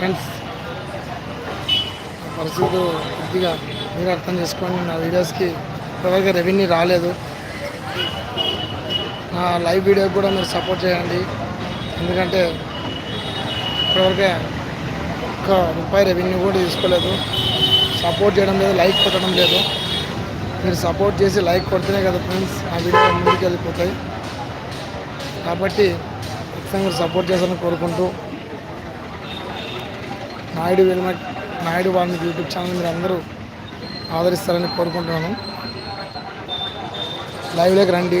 Friends పరిస్థితులు కొద్దిగా మీరు అర్థం చేసుకోండి. నా వీడియోస్కి ఇప్పటివరకు రెవెన్యూ రాలేదు. నా లైవ్ వీడియో కూడా మీరు సపోర్ట్ చేయండి. ఎందుకంటే ఎవరికే ఒక్క రూపాయి రెవెన్యూ కూడా తీసుకోలేదు. సపోర్ట్ చేయడం లేదు లైక్ కొట్టడం లేదు. మీరు సపోర్ట్ చేసి లైక్ కొడితేనే కదా ఫ్రెండ్స్ ఆ వీడియో ముందుకు వెళ్ళిపోతాయి కాబట్టి ఖచ్చితంగా మీరు సపోర్ట్ చేస్తారని కోరుకుంటూ నాయుడు వెలుమ నాయుడు వాల్మీకి యూట్యూబ్ ఛానల్ మీరు అందరూ ఆదరిస్తారని కోరుకుంటున్నాను. లైవ్లోకి రండి.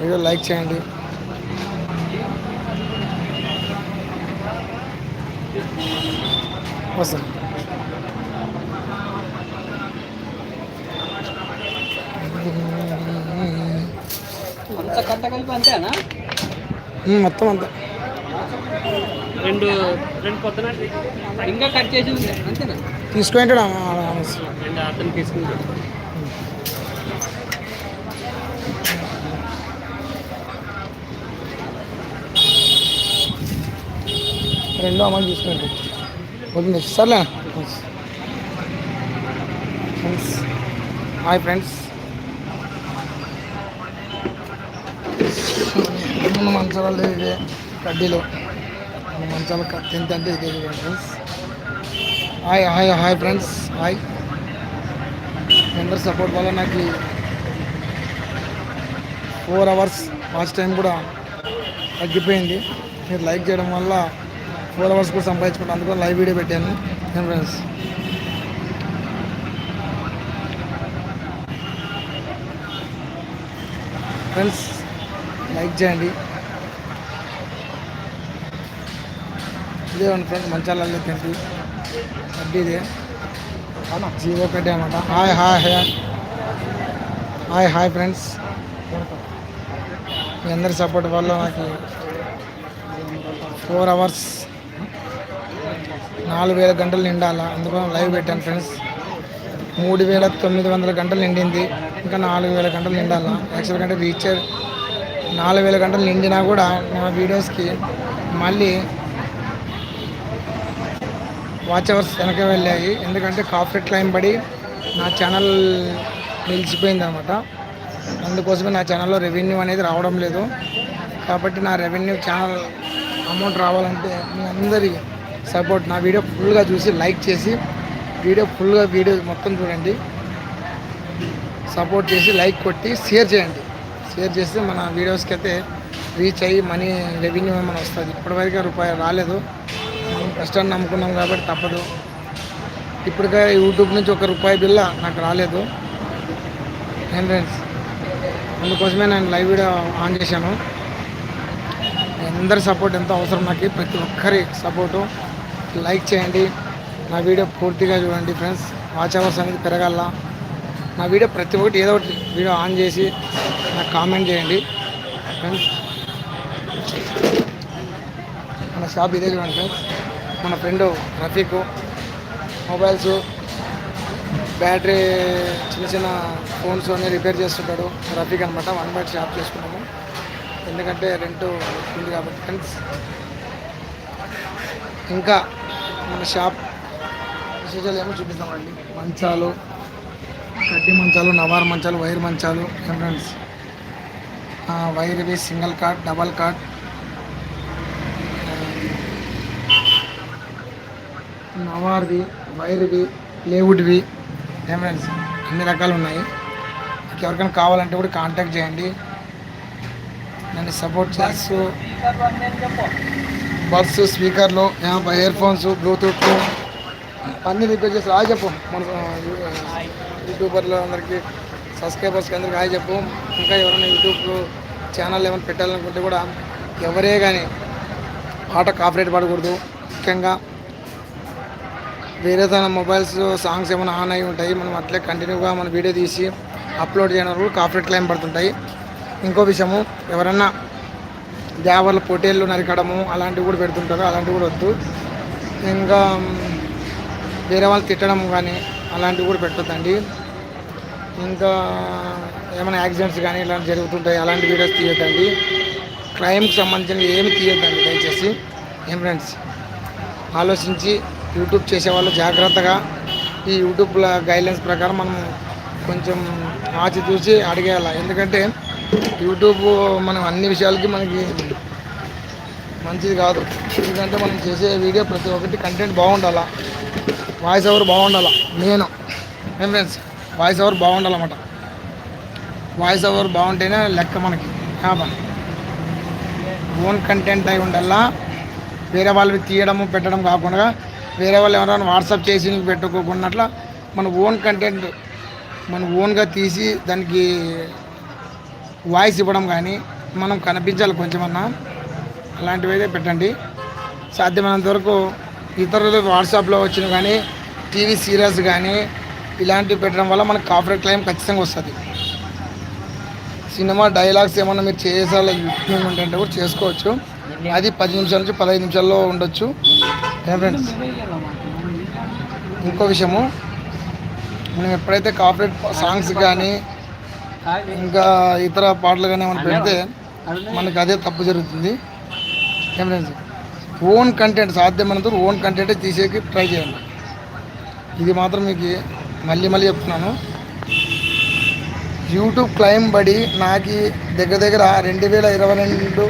వీడియో లైక్ చేయండి. వస్తాను మొత్తం అంతా. రెండు రెండు పొద్దున ఇంకా కట్ చేసి ఉంది. అంతేనా? తీసుకుంటాడు రెండు అతను తీసుకుంటాడు రెండో అమలు తీసుకుంటాడు సర్లే. ఫ్రెండ్స్ హాయ్ ఫ్రెండ్స్ మంచాలు ఇదే కడ్డీలు. మంచాల తింటే అంటే ఇదే friends hi hi hi friends hi మీ అందరి సపోర్ట్ వల్ల నాకు ఫోర్ అవర్స్ వాచ్ టైం కూడా తగ్గిపోయింది. మీరు లైక్ చేయడం వల్ల ఫోర్ అవర్స్ కూడా సంపాదించుకుంటాను అందుకని లైవ్ వీడియో పెట్టాను. నేను ఫ్రెండ్స్ ఫ్రెండ్స్ లైక్ చేయండి. ఇదే ఉంది ఫ్రెండ్స్ మంచాలలో తింటి. వడ్డీ ఇదే. జీవో కడ్డీ అనమాట hi hi hi. Hi hi friends మీ అందరి సపోర్ట్ వల్ల నాకు ఫోర్ అవర్స్ నాలుగు వేల గంటలు నిండాల? అందుకని లైవ్ పెట్టాను ఫ్రెండ్స్ మూడు వేల తొమ్మిది వందల గంటలు నిండింది. ఇంకా నాలుగు వేల గంటలు నిండాల? యాక్చువల్ కంటే రీచ్ నాలుగు వేల గంటలు నిండినా కూడా నా వీడియోస్కి మళ్ళీ వాచ్ అవర్స్ వెనక వెళ్ళాయి. ఎందుకంటే కాఫీ లైన్ పడి నా ఛానల్ నిలిచిపోయింది అనమాట అందుకోసమే నా ఛానల్లో రెవెన్యూ అనేది రావడం లేదు. కాబట్టి నా రెవెన్యూ ఛానల్ అమౌంట్ రావాలంటే మీ అందరి సపోర్ట్. నా వీడియో ఫుల్గా చూసి లైక్ చేసి వీడియో ఫుల్గా వీడియో మొత్తం చూడండి. సపోర్ట్ చేసి లైక్ కొట్టి షేర్ చేయండి. షేర్ చేస్తే మన వీడియోస్కి అయితే రీచ్ అయ్యి మనీ రెవెన్యూ ఏమైనా వస్తుంది. ఇప్పటివరకు రూపాయి రాలేదు. కష్టాన్ని నమ్ముకున్నాం కాబట్టి తప్పదు. ఇప్పటికే యూట్యూబ్ నుంచి ఒక రూపాయి బిల్ల నాకు రాలేదు. ఫ్రెండ్స్ అందుకోసమే నేను లైవ్ వీడియో ఆన్ చేశాను. అందరి సపోర్ట్ ఎంతో అవసరం నాకు. ప్రతి ఒక్కరి సపోర్టు లైక్ చేయండి. నా వీడియో పూర్తిగా చూడండి ఫ్రెండ్స్ వాచ్ అవర్స్ అనేది పెరగాల. నా వీడియో ప్రతి ఒక్కటి ఏదో ఒకటి వీడియో ఆన్ చేసి నాకు కామెంట్ చేయండి. ఫ్రెండ్స్ మన షాప్ ఇదే చూడండి ఫ్రెండ్స్ మన ఫ్రెండ్ రఫీక్ మొబైల్స్ బ్యాటరీ చిన్న చిన్న ఫోన్స్ అన్నీ రిపేర్ చేస్తుంటాడు. రఫీక్ అనమాట వన్ బైట్ షాప్ చేసుకున్నాము ఎందుకంటే రెంట్ ఉంది కాబట్టి ఫ్రెండ్స్ ఇంకా మన షాప్ విశేషాలు ఏమో చూపిస్తామండి మంచాలు కడ్డీ మంచాలు నవార్ మంచాలు వైర్ మంచాలు ఫ్రెండ్స్ వైర్వి సింగిల్ కార్డ్ డబల్ కార్డ్. నవార్ది వైర్వి లేవుడ్వి ఏం ఫ్రెండ్స్ అన్ని రకాలు ఉన్నాయి. మీకు ఎవరికైనా కావాలంటే కూడా కాంటాక్ట్ చేయండి. నన్ను సపోర్ట్ చేస్తూ బడ్స్ స్పీకర్లు ఇయర్ ఫోన్స్ బ్లూటూత్ అన్నీ రిపేర్ చేస్తారు హాయ్ చెప్పు. మన యూట్యూబర్లు అందరికీ సబ్స్క్రైబర్స్కి అందరికీ హాయ్ చెప్పు. ఇంకా ఎవరైనా యూట్యూబ్ ఛానల్ ఏమైనా పెట్టాలనుకుంటే కూడా ఎవరే కానీ ఆట కాపరేట్ పడకూడదు. ముఖ్యంగా వేరే తన మొబైల్స్ సాంగ్స్ ఏమైనా ఆన్ అయి ఉంటాయి మనం అట్లే కంటిన్యూగా మన వీడియో తీసి అప్లోడ్ చేయడం వల్ల కాపరేట్ క్లైమ్ పడుతుంటాయి. ఇంకో విషయము ఎవరన్నా దేవర్ల పొటేళ్ళు నరకడము అలాంటివి కూడా పెడుతుంటారు అలాంటివి కూడా వద్దు. ఇంకా వేరే వాళ్ళు తిట్టడం కానీ అలాంటివి కూడా పెట్టద్దండి. ఇంకా ఏమైనా యాక్సిడెంట్స్ కానీ ఇలాంటి జరుగుతుంటాయి అలాంటి వీడియోస్ తీయద్దండి. క్రైమ్కి సంబంధించిన ఏమి తీయద్దండి దయచేసి. ఏం ఫ్రెండ్స్ ఆలోచించి యూట్యూబ్ చేసేవాళ్ళు జాగ్రత్తగా. ఈ యూట్యూబ్ గైడ్లైన్స్ ప్రకారం మనం కొంచెం ఆచి చూసి అడిగేయాలి. ఎందుకంటే యూట్యూబ్ మనం అన్ని విషయాలకి మనకి మంచిది కాదు. ఎందుకంటే మనం చేసే వీడియో ప్రతి ఒక్కటి కంటెంట్ బాగుండాలా. వాయిస్ ఓవర్ బాగుండాలా. నేను ఏం ఫ్రెండ్స్ వాయిస్ ఓవర్ బాగుండాలన్నమాట. వాయిస్ ఓవర్ బాగుంటేనే లెక్క మనకి. లాభం ఓన్ కంటెంట్ అయి ఉండాలా. వేరే వాళ్ళవి తీయడము పెట్టడం కాకుండా వేరే వాళ్ళు ఎవరైనా వాట్సాప్ చేసి నీకు పెట్టుకోకున్నట్ల మన ఓన్ కంటెంట్ మన ఓన్గా తీసి దానికి వాయిస్ ఇవ్వడం కానీ మనం కనిపించాలి కొంచెమన్నా. అలాంటివి అయితే పెట్టండి. సాధ్యమైనంత వరకు ఇతరులు వాట్సాప్లో వచ్చిన కానీ టీవీ సీరియల్స్ కానీ ఇలాంటివి పెట్టడం వల్ల మనకు కాపరేట్ క్లైమ్ ఖచ్చితంగా వస్తుంది. సినిమా డైలాగ్స్ ఏమన్నా మీరు చేసాలి ఉంటే కూడా చేసుకోవచ్చు. అది పది నిమిషాల నుంచి పదహైదు నిమిషాల్లో ఉండొచ్చు. ఫ్రెండ్స్ ఇంకో విషయము మనం ఎప్పుడైతే కాపరేట్ సాంగ్స్ కానీ ఇంకా ఇతర పాటలు కానీ ఏమైనా పెడితే మనకి అదే తప్పు జరుగుతుంది. ఏం ఫ్రెండ్స్ ఓన్ కంటెంట్ సాధ్యమైనంత ఓన్ కంటెంటే తీసేకి ట్రై చేయండి. ఇది మాత్రం మీకు మళ్ళీ మళ్ళీ చెప్తున్నాను. యూట్యూబ్ క్లైమ్ బడి నాకు దగ్గర దగ్గర రెండు వేల ఇరవై రెండు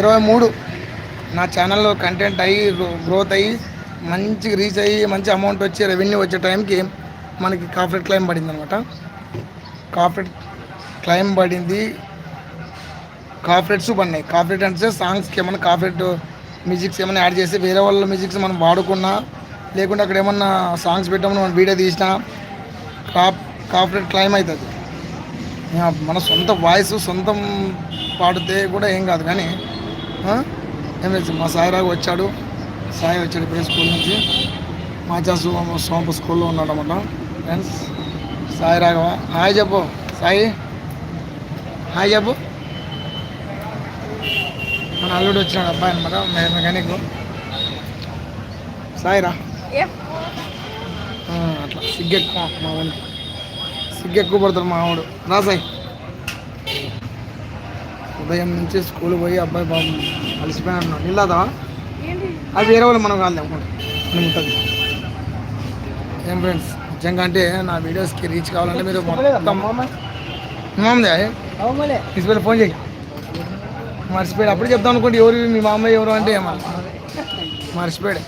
ఇరవై మూడు నా ఛానల్లో కంటెంట్ అయ్యి గ్రోత్ అయ్యి మంచి రీచ్ అయ్యి మంచి అమౌంట్ వచ్చి రెవెన్యూ వచ్చే టైంకి మనకి కాఫరెట్ క్లైమ్ పడింది అనమాట కాఫరెట్ క్లైమ్ పడింది. కాఫరెట్స్ పడినాయి. కాఫరెట్ అంటే సాంగ్స్కి ఏమైనా కాపరేట్ మ్యూజిక్స్ ఏమైనా యాడ్ చేసి వేరే వాళ్ళ మ్యూజిక్స్ మనం వాడుకున్నా లేకుంటే అక్కడ ఏమన్నా సాంగ్స్ పెట్టామని మనం వీడియో తీసినా కాప్ కాపరేట్ క్లైమ్ అవుతుంది మన సొంత వాయిస్ సొంతం పాడితే కూడా ఏం కాదు కానీ లేదు మా సాయిరాగు వచ్చాడు. సాయి వచ్చాడు ఇప్పుడే స్కూల్ నుంచి. మాచా సోమ సోంప స్కూల్లో ఉన్నాడు అన్నమాట ఫ్రెండ్స్ సాయి రాఘవ హాయ్ చెప్పు. సాయి హాయ్ చెప్పు. మన అల్లుడు వచ్చినాడు అబ్బాయి అనమాట మెకానిక్. సాయిరా. అట్లా. సిగ్గెక్కువ మా వాడికి సిగ్గు ఎక్కువ పడతాడు మా వాడు రా సాయి. ఉదయం నుంచి స్కూల్ పోయి అబ్బాయి బాబు అలసిపోయినాడు నిల్లాదా అది వేరే వాళ్ళు మనం కాదు ఉంటుంది. ఏం ఫ్రెండ్స్ నిజంగా అంటే నా వీడియోస్కి రీచ్ కావాలంటే మీరు మొత్తం మామదే తీసుకెళ్ళి ఫోన్ చేయి మర్చిపోయాడు. అప్పుడు చెప్తాం అనుకోండి ఎవరు? మీ మామయ్య ఎవరు అంటే ఏమన్నా మర్చిపోయాడు.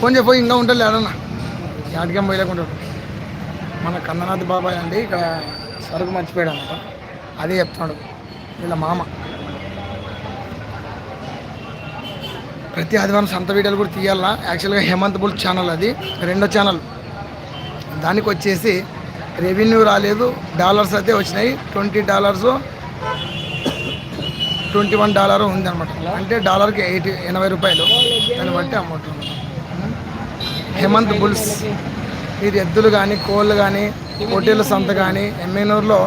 ఫోన్ చెప్పి ఇంకా ఉంటుంది అడన్నా యాడికేం పోయలేకుంటాడు. మన కన్ననాథ్ బాబాయ్ అండి ఇక్కడ సరుకు మర్చిపోయాడు అనమాట అదే చెప్తున్నాడు. వీళ్ళ మామ. ప్రతి ఆదివారం సొంత వీడియోలు కూడా తీయాలా? యాక్చువల్గా హేమంత్ బుల్ ఛానల్ అది. రెండో ఛానల్ దానికి వచ్చేసి రెవెన్యూ రాలేదు. డాలర్స్ అయితే వచ్చినాయి. Twenty dollars twenty one dollar ఉంది అనమాట అంటే డాలర్కి ఎయిటీ ఎనభై రూపాయలు. దాన్ని బట్టి అమౌంట్ హేమంత్ బుల్స్. మీరు ఎద్దులు కానీ కోళ్ళు కానీ పొట్టేళ్ళ సంత కానీ ఎమ్మెనూరులో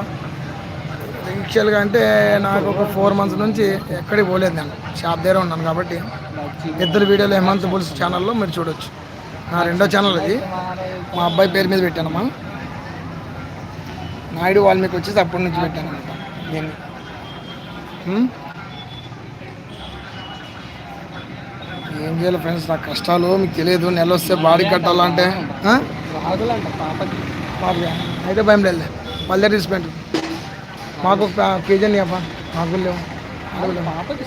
యాక్చువల్గా అంటే నాకు ఒక ఫోర్ మంత్స్ నుంచి ఎక్కడికి పోలేదు నేను. షాప్ దగ్గర ఉన్నాను కాబట్టి ఎద్దుల వీడియోలు హేమంత్ బుల్స్ ఛానల్లో మీరు చూడొచ్చు. నా రెండో ఛానల్ అది. మా అబ్బాయి పేరు మీద పెట్టానమ్మా నాయుడు వాల్మీకి వచ్చేసి అప్పటి నుంచి పెట్టాను అనమాట దీన్ని? ఏం చేయాలి ఫ్రెండ్స్ నా కష్టాలు మీకు తెలియదు. నెల వస్తే బాడీ కట్టాలంటే అయితే భయం లేదు. మళ్ళీ తీసిపెట్టు మాకు ఒక కేజీ మాకు లేవు. పాపకి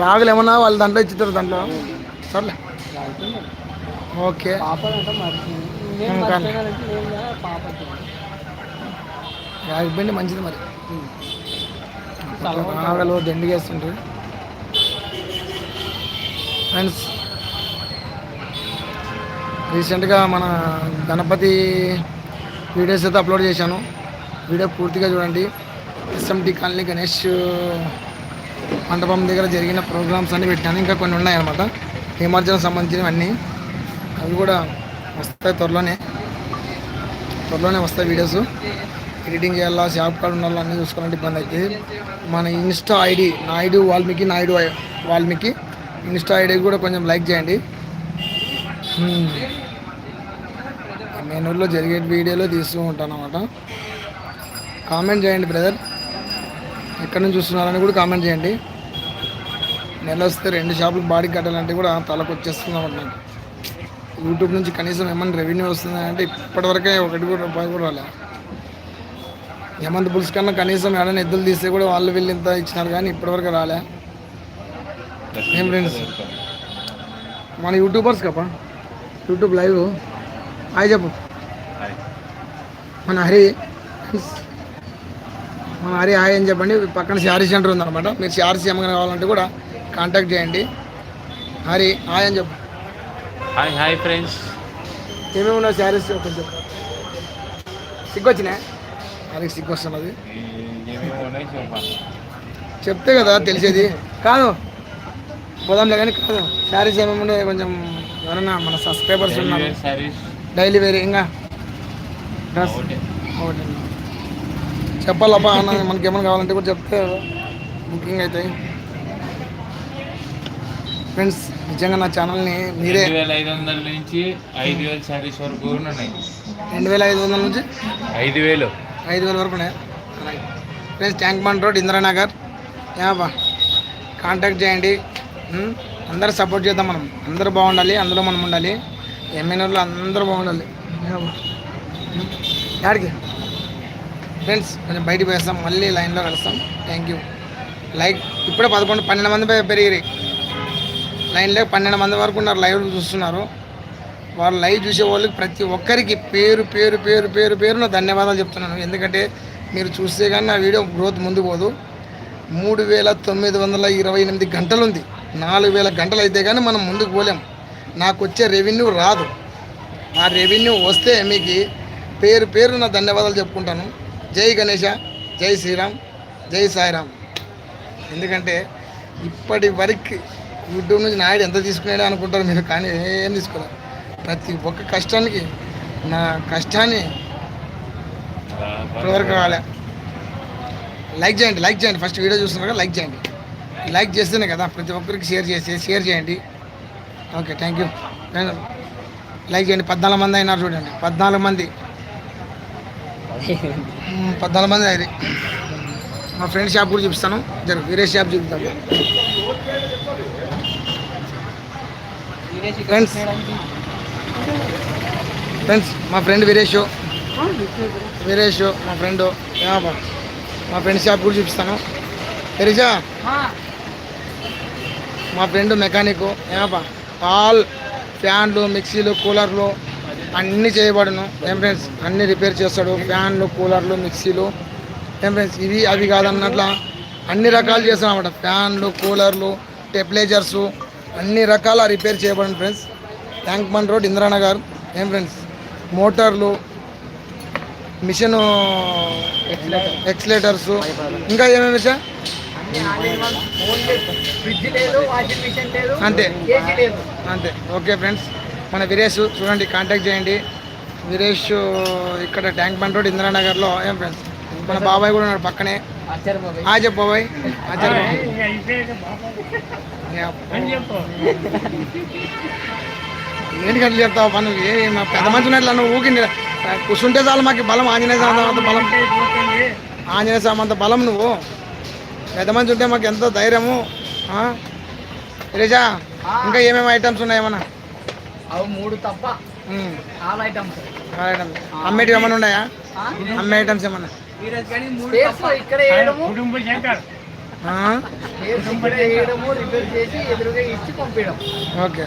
రాగులు ఏమన్నా వాళ్ళు దాంట్లో ఇచ్చిస్తారు దాంట్లో. సర్లే. ఓకే. రాగిపోయింది మంచిది మరి. రాగలు దండిగా వేస్తుంటారు ఫ్రెండ్స్ రీసెంట్గా మన గణపతి వీడియోస్ అయితే అప్లోడ్ చేశాను. వీడియో పూర్తిగా చూడండి. ఎస్ఎంటీ కాలనీ గణేష్ మండపం దగ్గర జరిగిన ప్రోగ్రామ్స్ అన్ని పెట్టాను. ఇంకా కొన్ని ఉన్నాయన్నమాట. నిమజ్జనం సంబంధించినవి అన్నీ అవి కూడా వస్తాయి త్వరలోనే. త్వరలోనే వస్తాయి వీడియోస్. ఎడిటింగ్ చేయాలా షాప్ కార్డ్ ఉండాలా అన్నీ చూసుకోవాలంటే ఇబ్బంది అవుతుంది మన insta ID Naidu Valmiki Naidu Valmiki. Insta ID కూడా కొంచెం లైక్ చేయండి. మెనూలో జరిగే వీడియోలో తీస్తూ ఉంటాను అనమాట కామెంట్ చేయండి బ్రదర్. ఎక్కడి నుంచి చూస్తున్నారని కూడా కామెంట్ చేయండి. నెల వస్తే రెండు షాపులు బాడీకి కట్టాలంటే కూడా తలకు వచ్చేస్తున్నాం నాకు. యూట్యూబ్ నుంచి కనీసం ఏమైనా రెవెన్యూ వస్తుంది అంటే ఇప్పటివరకే ఒకటి కూడా రూపాయి కూడా రాలే. హేమంత్ బుల్స్ కన్నా కనీసం ఏడైనా ఎద్దులు తీస్తే కూడా వాళ్ళు వీళ్ళు ఇంత ఇచ్చినారు కానీ ఇప్పటివరకు రాలే. ఏం ఫ్రెండ్స్ మన యూట్యూబర్స్ కప్ప యూట్యూబ్ లైవ్? హాయ్ చెప్పు. మన హరి. మన హరి హాయ్ అని చెప్పండి. పక్కన శారీ సెంటర్ ఉందన్నమాట. మీరు శారీస్ ఏమైనా కావాలంటే కూడా కాంటాక్ట్ చేయండి. హరి హాయ్ అని చెప్పు. Hi hi friends. ఏమేమి ఉన్నాయి శారీస్? కొంచెం. సిగ్గు వచ్చినా హరికి సిగ్గు వస్తున్నది చెప్తే కదా తెలిసేది. కాదు. పోదాంలే కానీ కాదు. శారీస్ ఏమేమి ఉన్నాయి? కొంచెం ఎవరైనా మన సబ్స్క్రైబర్స్ ఉన్నారు? సారీస్ డైలీ వేర్ ఇంకా? డ్రెస్? ఒకటే. చెప్పాలప్పా అన్న మనకి ఏమైనా కావాలంటే కూడా చెప్తే బుకింగ్ అవుతాయి ఫ్రెండ్స్ నిజంగా నా ఛానల్ని మీరే రెండు వేల ఐదు వందల నుంచి ఐదు వేల సారీస్ వరకు కూడా ఉన్నాయి. రెండు వేల ఐదు వందల నుంచి? ఐదు వేలు. ఐదు వేల వరకు ఉన్నాయి. Friends tank bund road Indiranagar. యాబా contact చేయండి? అందరూ సపోర్ట్ చేద్దాం మనం. అందరూ బాగుండాలి అందులో మనం ఉండాలి. ఎమ్మెన్ వాళ్ళు అందరూ బాగుండాలి. యాడికి? ఫ్రెండ్స్ కొంచెం బయటికి పోయేస్తాం. మళ్ళీ లైన్లో కలుస్తాం. థ్యాంక్ యూ లైక్ ఇప్పుడే పదకొండు పన్నెండు మంది పెరిగిరి. లైన్లో పన్నెండు మంది వరకు ఉన్నారు లైవ్ చూస్తున్నారు. వాళ్ళు లైవ్ చూసే వాళ్ళకి ప్రతి ఒక్కరికి పేరు పేరు పేరు పేరు పేరు ధన్యవాదాలు చెప్తున్నాను. ఎందుకంటే మీరు చూస్తే కానీ నా వీడియో గ్రోత్ ముందు పోదు. మూడు వేల తొమ్మిది వందల ఇరవై ఎనిమిది గంటలు ఉంది నాలుగు వేల గంటలు అయితే కానీ మనం ముందుకు పోలేం. నాకు వచ్చే రెవెన్యూ రాదు. ఆ రెవెన్యూ వస్తే మీకు పేరు పేరు నా ధన్యవాదాలు చెప్పుకుంటాను. జై గణేష జై శ్రీరామ్ జై సాయిరామ్. ఎందుకంటే ఇప్పటి వరకు యూట్యూబ్ నుంచి నాయుడు ఎంత తీసుకున్నాడో అనుకుంటారు మీరు కానీ ఏం తీసుకోలేదు ప్రతి ఒక్క కష్టానికి నా కష్టాన్ని ఇప్పటివరకు రాలే. లైక్ చేయండి లైక్ చేయండి. ఫస్ట్ వీడియో చూస్తున్నారు లైక్ చేయండి. లైక్ చేస్తేనే కదా ప్రతి ఒక్కరికి షేర్ చేసి షేర్ చేయండి. ఓకే థ్యాంక్ యూ లైక్ చేయండి. పద్నాలుగు మంది అయినారు చూడండి. పద్నాలుగు మంది. పద్నాలుగు మంది అయింది మా ఫ్రెండ్ షాప్ కూడా చూపిస్తాను. జరు వేరే షాప్ చూపిస్తాను ఫ్రెండ్స్ ఫ్రెండ్స్ మా ఫ్రెండ్ వీరేష్ వీరేష్ మా ఫ్రెండ్ మా ఫ్రెండ్ షాప్ కూడా చూపిస్తాను. తెరిచా మా ఫ్రెండ్ మెకానిక్ ఏమబ్బా ఆల్ ఫ్యాన్లు మిక్సీలు కూలర్లు అన్నీ చేయబడును. ఏం అన్నీ రిపేర్ చేస్తాడు. ఫ్యాన్లు కూలర్లు మిక్సీలు. ఏం ఇవి అవి కాదన్నట్ల అన్ని రకాలు చేస్తాం అన్నమాట. ఫ్యాన్లు కూలర్లు టెంపరేచర్స్ అన్ని రకాల రిపేర్ చేయబడిన friends. Tank bund road Indranagar. ఏం ఫ్రెండ్స్? మోటార్లు మిషన్ ఎక్స్లేటర్స్. ఇంకా ఏమేమి విషయం ఫ్రిడ్జ్ లేదు వాషింగ్ మిషన్ లేదు. అంతే. అంతే ఓకే ఫ్రెండ్స్ మన వీరేష్ చూడండి కాంటాక్ట్ చేయండి. వీరేష్ ఇక్కడ ట్యాంక్ బండ్ రోడ్ ఇందిరానగర్లో. ఏం ఫ్రెండ్స్ మన బాబాయ్ కూడా ఉన్నాడు పక్కనే. చెప్పు బాబాయ్. ఏంటి గంటలు చెప్తావు పను ఏ మా పెద్ద మనిషి ఉన్నట్లు నువ్వు ఊకి కూర్చుంటే చాలు మాకు బలం ఆంజనేయ స్వామి అంత బలం. ఆంజనేయ స్వామి అంత బలం నువ్వు. పెద్ద మనిషి ఉంటే మాకు ఎంతో ధైర్యము? రిజా ఇంకా ఏమేమి ఐటమ్స్ ఉన్నాయి ఏమన్నా? అవి మూడు తప్ప. ఉమ్, ఆల్ ఐటమ్స్ ఆ. ఐటమ్స్ అమ్మేటివి ఏమన్నా ఉన్నాయా? అమ్మే ఐటమ్స్ ఏమన్నా? ఇక్కడ ఓకే.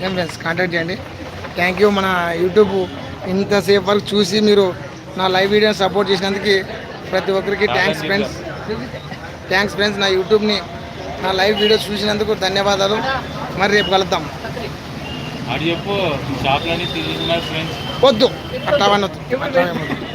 ఏం ఫ్రెండ్స్ కాంటాక్ట్ చేయండి. థ్యాంక్ యూ మన యూట్యూబ్ ఇంతసేపు వరకు చూసి మీరు నా లైవ్ వీడియోని సపోర్ట్ చేసినందుకు ప్రతి ఒక్కరికి థ్యాంక్స్ ఫ్రెండ్స్ థ్యాంక్స్ ఫ్రెండ్స్ నా యూట్యూబ్ని నా లైవ్ వీడియో చూసినందుకు ధన్యవాదాలు. మరి రేపు కలుద్దాం. వద్దు. అట్లా ఏమొద్దు